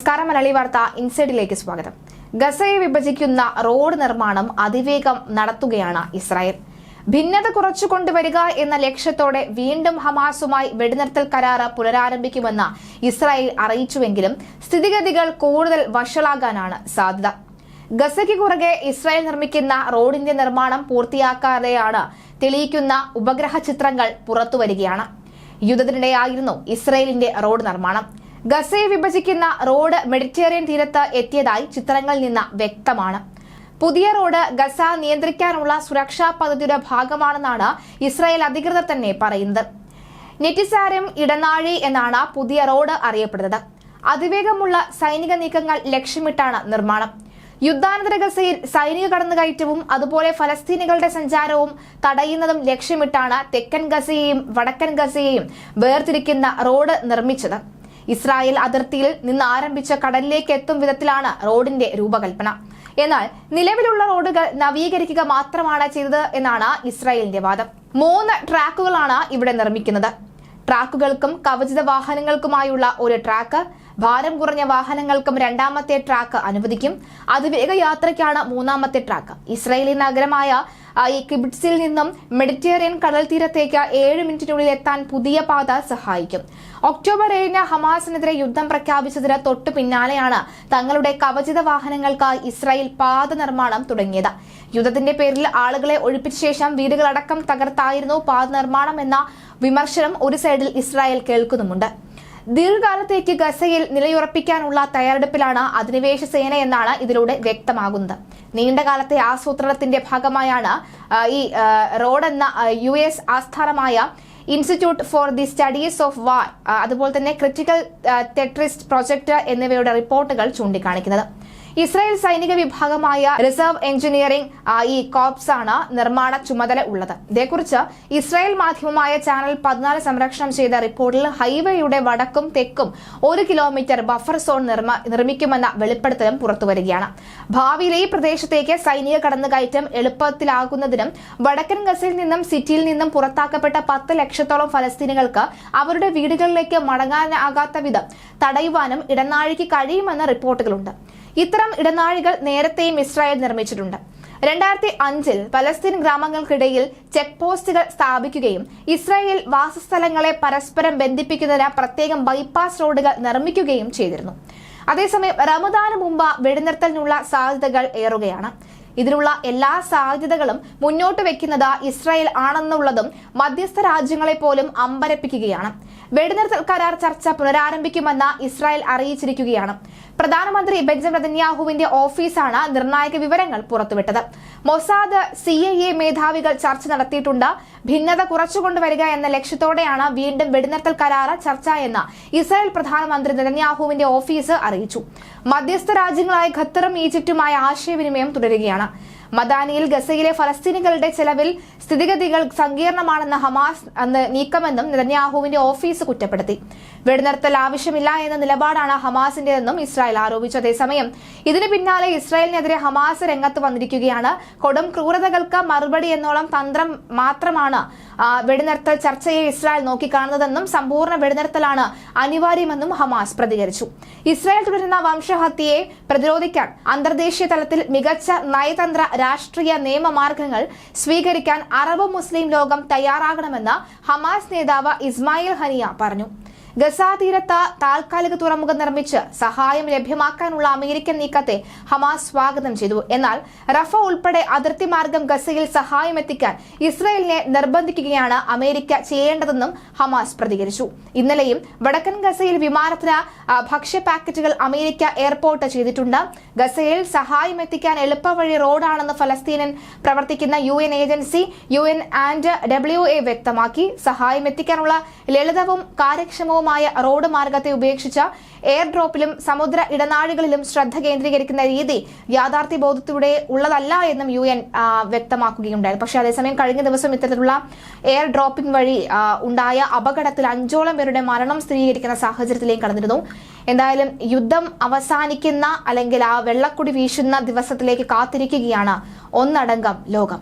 നമസ്കാരം മലയാളി വാർത്ത ഇൻസൈഡിലേക്ക് സ്വാഗതം. ഗസയെ വിഭജിക്കുന്ന റോഡ് നിർമ്മാണം അതിവേഗം നടത്തുകയാണ് ഇസ്രായേൽ. ഭിന്നത കുറച്ചു കൊണ്ടുവരിക എന്ന ലക്ഷ്യത്തോടെ വീണ്ടും ഹമാസുമായി വെടിനിർത്തൽ കരാറ് പുനരാരംഭിക്കുമെന്ന് ഇസ്രായേൽ അറിയിച്ചുവെങ്കിലും സ്ഥിതിഗതികൾ കൂടുതൽ വഷളാകാനാണ് സാധ്യത. ഗസയ്ക്ക് കുറകെ ഇസ്രായേൽ നിർമ്മിക്കുന്ന റോഡിന്റെ നിർമ്മാണം പൂർത്തിയാക്കാതെയാണ് തെളിയിക്കുന്ന ഉപഗ്രഹ ചിത്രങ്ങൾ പുറത്തുവരികയാണ്. യുദ്ധത്തിനിടെയായിരുന്നു ഇസ്രായേലിന്റെ റോഡ് നിർമ്മാണം. ഗസയെ വിഭജിക്കുന്ന റോഡ് മെഡിറ്ററേനിയൻ തീരത്ത് എത്തിയതായി ചിത്രങ്ങളിൽ നിന്ന് വ്യക്തമാണ്. പുതിയ റോഡ് ഗസ നിയന്ത്രിക്കാനുള്ള സുരക്ഷാ പദ്ധതിയുടെ ഭാഗമാണെന്നാണ് ഇസ്രായേൽ അധികൃതർ തന്നെ പറയുന്നത്. നെറ്റിസാരം ഇടനാഴി എന്നാണ് പുതിയ റോഡ് അറിയപ്പെടുന്നത്. അതിവേഗമുള്ള സൈനിക നീക്കങ്ങൾ ലക്ഷ്യമിട്ടാണ് നിർമ്മാണം. യുദ്ധാനന്തര ഗസയിൽ സൈനിക കടന്നുകയറ്റവും അതുപോലെ ഫലസ്തീനികളുടെ സഞ്ചാരവും തടയുന്നതും ലക്ഷ്യമിട്ടാണ് തെക്കൻ ഗസയെയും വടക്കൻ ഗസയെയും വേർതിരിക്കുന്ന റോഡ് നിർമ്മിച്ചത്. ഇസ്രായേൽ അതിർത്തിയിൽ നിന്ന് ആരംഭിച്ച കടലിലേക്ക് എത്തും വിധത്തിലാണ് റോഡിന്റെ രൂപകൽപ്പന. എന്നാൽ നിലവിലുള്ള റോഡുകൾ നവീകരിക്കുക മാത്രമാണ് ചെയ്തത് എന്നാണ് ഇസ്രായേലിന്റെ വാദം. മൂന്ന് ട്രാക്കുകളാണ് ഇവിടെ നിർമ്മിക്കുന്നത്. ട്രാക്കുകൾക്കും കവചിത വാഹനങ്ങൾക്കുമായുള്ള ഒരു ട്രാക്ക് ഭാരം കുറഞ്ഞ വാഹനങ്ങൾക്കും രണ്ടാമത്തെ ട്രാക്ക് അനുവദിക്കും. അതിവേഗ യാത്രയ്ക്കാണ് മൂന്നാമത്തെ ട്രാക്ക്. ഇസ്രായേലി നഗരമായ ഈ കിബിറ്റ്സിൽ നിന്നും മെഡിറ്ററേനിയൻ കടൽ തീരത്തേക്ക് ഏഴ് മിനിറ്റിനുള്ളിൽ എത്താൻ പുതിയ പാത സഹായിക്കും. ഒക്ടോബർ ഏഴിന് ഹമാസിനെതിരെ യുദ്ധം പ്രഖ്യാപിച്ചതിന് തൊട്ടു പിന്നാലെയാണ് തങ്ങളുടെ കവചിത വാഹനങ്ങൾക്കായി ഇസ്രായേൽ പാത നിർമ്മാണം തുടങ്ങിയത്. യുദ്ധത്തിന്റെ പേരിൽ ആളുകളെ ഒഴിപ്പിച്ച ശേഷം വീടുകളടക്കം തകർത്തായിരുന്നു പാത നിർമ്മാണം എന്ന വിമർശനം ഒരു സൈഡിൽ ഇസ്രായേൽ കേൾക്കുന്നുമുണ്ട്. ദീർഘകാലത്തേക്ക് ഗസയിൽ നിലയുറപ്പിക്കാനുള്ള തയ്യാറെടുപ്പിലാണ് അധിനിവേശ സേന എന്നാണ് ഇതിലൂടെ വ്യക്തമാകുന്നത്. നീണ്ടകാലത്തെ ആസൂത്രണത്തിന്റെ ഭാഗമായാണ് ഈ ആ, റോഡ് എന്ന യു എസ് ആസ്ഥാനമായ institute for the studies of war അതുപോലെ തന്നെ ക്രിറ്റിക്കൽ ടെട്രിസ്റ്റ് പ്രൊജക്ട് എന്നിവയുടെ റിപ്പോർട്ടുകൾ ചൂണ്ടിക്കാണിക്കുന്നത്. ഇസ്രായേൽ സൈനിക വിഭാഗമായ റിസർവ് എഞ്ചിനീയറിംഗ് ഐ കോപ്സ് ആണ് നിർമ്മാണ ചുമതല ഉള്ളത്. ഇതേക്കുറിച്ച് ഇസ്രായേൽ മാധ്യമമായ ചാനൽ പതിനാല് സംരക്ഷണം ചെയ്ത റിപ്പോർട്ടിൽ ഹൈവേയുടെ വടക്കും തെക്കും ഒരു കിലോമീറ്റർ ബഫർ സോൺ നിർമ്മ- നിർമ്മിക്കുമെന്ന വെളിപ്പെടുത്തലും പുറത്തുവരികയാണ്. ഭാവിയിലെ ഈ പ്രദേശത്തേക്ക് സൈനിക കടന്നുകയറ്റം എളുപ്പത്തിലാകുന്നതിനും വടക്കൻ ഗസയിൽ നിന്നും സിറ്റിയിൽ നിന്നും പുറത്താക്കപ്പെട്ട പത്ത് ലക്ഷത്തോളം ഫലസ്തീനികൾക്ക് അവരുടെ വീടുകളിലേക്ക് മടങ്ങാനാകാത്ത വിധം തടയുവാനും ഇടനാഴിക്ക് കഴിയുമെന്ന റിപ്പോർട്ടുകളുണ്ട്. ഇത്തരം ഇടനാഴികൾ നേരത്തെയും ഇസ്രായേൽ നിർമ്മിച്ചിട്ടുണ്ട്. രണ്ടായിരത്തി അഞ്ചിൽ പലസ്തീൻ ഗ്രാമങ്ങൾക്കിടയിൽ ചെക്ക് പോസ്റ്റുകൾ സ്ഥാപിക്കുകയും ഇസ്രായേൽ വാസസ്ഥലങ്ങളെ പരസ്പരം ബന്ധിപ്പിക്കുന്നതിന് പ്രത്യേകം ബൈപ്പാസ് റോഡുകൾ നിർമ്മിക്കുകയും ചെയ്തിരുന്നു. അതേസമയം റമദാന് മുമ്പ് വെടിനിർത്തലിനുള്ള സാധ്യതകൾ ഏറുകയാണ്. ഇതിനുള്ള എല്ലാ സാധ്യതകളും മുന്നോട്ട് വെക്കുന്നത് ഇസ്രായേൽ ആണെന്നുള്ളതും മധ്യസ്ഥ രാജ്യങ്ങളെ പോലും അമ്പരപ്പിക്കുകയാണ്. വെടിനിർത്തൽ കരാർ ചർച്ച പുനരാരംഭിക്കുമെന്ന് ഇസ്രായേൽ അറിയിച്ചിരിക്കുകയാണ്. പ്രധാനമന്ത്രി ബെഞ്ചമിൻ നെതന്യാഹുവിന്റെ ഓഫീസാണ് നിർണായക വിവരങ്ങൾ പുറത്തുവിട്ടത്. മൊസാദ് സി ഐ എ മേധാവികൾ ചർച്ച നടത്തിയിട്ടുണ്ട്. ഭിന്നത കുറച്ചുകൊണ്ടുവരിക എന്ന ലക്ഷ്യത്തോടെയാണ് വീണ്ടും വെടിനിർത്തൽ കരാർ ചർച്ച എന്ന് ഇസ്രായേൽ പ്രധാനമന്ത്രി നെതന്യാഹുവിന്റെ ഓഫീസ് അറിയിച്ചു. മധ്യസ്ഥ രാജ്യങ്ങളായ ഖത്തറും ഈജിപ്തുമായ ആശയവിനിമയം തുടരുകയാണ്. മദാനിയിൽ ഗസയിലെ ഫലസ്തീനികളുടെ ചെലവിൽ സ്ഥിതിഗതികൾ സങ്കീർണമാണെന്ന് ഹമാസ് അന്ന് നീക്കമെന്നും നെതന്യാഹുവിന്റെ ഓഫീസ് കുറ്റപ്പെടുത്തി. വെടിനിർത്തൽ ആവശ്യമില്ല എന്ന നിലപാടാണ് ഹമാസിന്റേതെന്നും ഇസ്രായേൽ ആരോപിച്ചു. അതേസമയം ഇതിന് പിന്നാലെ ഇസ്രായേലിനെതിരെ ഹമാസ് രംഗത്ത് വന്നിരിക്കുകയാണ്. കൊടും ക്രൂരതകൾക്ക് മറുപടി എന്നോളം തന്ത്രം മാത്രമാണ് വെടിനിർത്തൽ ചർച്ചയെ ഇസ്രായേൽ നോക്കിക്കാണുന്നതെന്നും സമ്പൂർണ വെടിനിർത്തലാണ് അനിവാര്യമെന്നും ഹമാസ് പ്രതികരിച്ചു. ഇസ്രായേൽ തുടരുന്ന വംശഹത്യയെ പ്രതിരോധിക്കാൻ അന്തർദേശീയ തലത്തിൽ മികച്ച നയതന്ത്ര രാഷ്ട്രീയ നിയമമാർഗങ്ങൾ സ്വീകരിക്കാൻ അറബ് മുസ്ലിം ലോകം തയ്യാറാകണമെന്ന് ഹമാസ് നേതാവ് ഇസ്മായിൽ ഹനിയ പറഞ്ഞു. ഗസ തീരത്ത് താൽക്കാലിക തുറമുഖം നിർമ്മിച്ച് സഹായം ലഭ്യമാക്കാനുള്ള അമേരിക്കൻ നീക്കത്തെ ഹമാസ് സ്വാഗതം ചെയ്തു. എന്നാൽ റഫ ഉൾപ്പെടെ അതിർത്തി മാർഗം ഗസയിൽ സഹായം എത്തിക്കാൻ ഇസ്രയേലിനെ നിർബന്ധിക്കുകയാണ് അമേരിക്ക ചെയ്യേണ്ടതെന്നും ഹമാസ് പ്രതികരിച്ചു. ഇന്നലെയും വടക്കൻ ഗസയിൽ വിമാനത്തിന് ഭക്ഷ്യ പാക്കറ്റുകൾ അമേരിക്ക എയർപോർട്ട് ചെയ്തിട്ടുണ്ട്. ഗസയിൽ സഹായം എത്തിക്കാൻ എളുപ്പവഴി റോഡാണെന്ന് ഫലസ്തീനൻ പ്രവർത്തിക്കുന്ന U N agency U N and W A വ്യക്തമാക്കി. സഹായം എത്തിക്കാനുള്ള ലളിതവും കാര്യക്ഷമവുമായ റോഡ് മാർഗത്തെ ഉപേക്ഷിച്ച് എയർ ഡ്രോപ്പിലും സമുദ്ര ഇടനാഴികളിലും ശ്രദ്ധ കേന്ദ്രീകരിക്കുന്ന രീതി യാഥാർത്ഥ്യ ബോധത്തിലൂടെ ഉള്ളതല്ല എന്നും യു എൻ വ്യക്തമാക്കുകയുണ്ടായി. പക്ഷേ അതേസമയം കഴിഞ്ഞ ദിവസം ഇത്തരത്തിലുള്ള എയർ ഡ്രോപ്പിംഗ് വഴി ഉണ്ടായ അപകടത്തിൽ അഞ്ചോളം പേരുടെ മരണം സ്ഥിരീകരിക്കുന്ന സാഹചര്യത്തിലേക്ക് കടന്നിരുന്നു. എന്തായാലും യുദ്ധം അവസാനിക്കുന്ന അല്ലെങ്കിൽ ആ വെള്ളക്കുടി വീശുന്ന ദിവസത്തിലേക്ക് കാത്തിരിക്കുകയാണ് ഒന്നടങ്കം ലോകം.